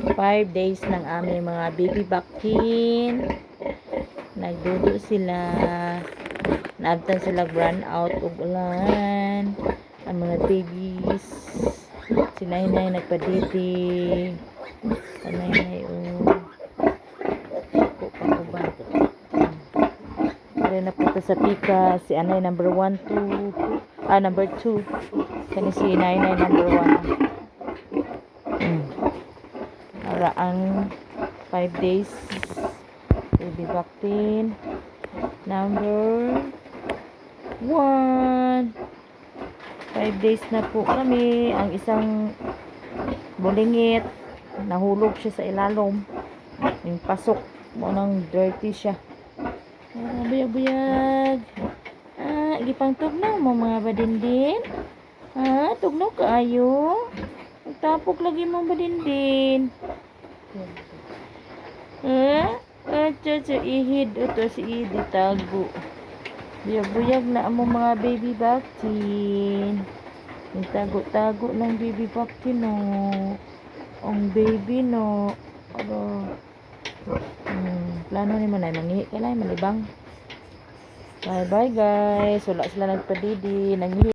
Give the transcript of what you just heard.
5 days ng aming mga baby vaccine. Nagdudo sila. Naabtan sila run out ug ulan. Ang mga babies. Si Nainay nagpadidi. Sa Nainay o. Ako pa ba? Kaya na punta sa pika. Si Anay number 1, 2. Ah, number 2. Kani si Nainay number 1. Mm. Para ang 5 days baby vaccine number 1 5 days na po kami. Ang isang bulingit nahulog siya sa ilalom. Yung pasok mo nang dirty siya. Ah, buyag buyag ah, gipang tugnaw mo mga badindin. Ah, tugnaw kaayo. Tapok lagi mo badindin. Eh? Acha sa ihid. Ito si ihid itago. Buyag-buyag na mo mga baby vaccine. Itago-tago ng baby vaccine no. Ang baby no. Aro. Hmm, plano ni man ay mangihi ka lang malibang. Bye bye guys. Wala sila nagpadidi. Nangihi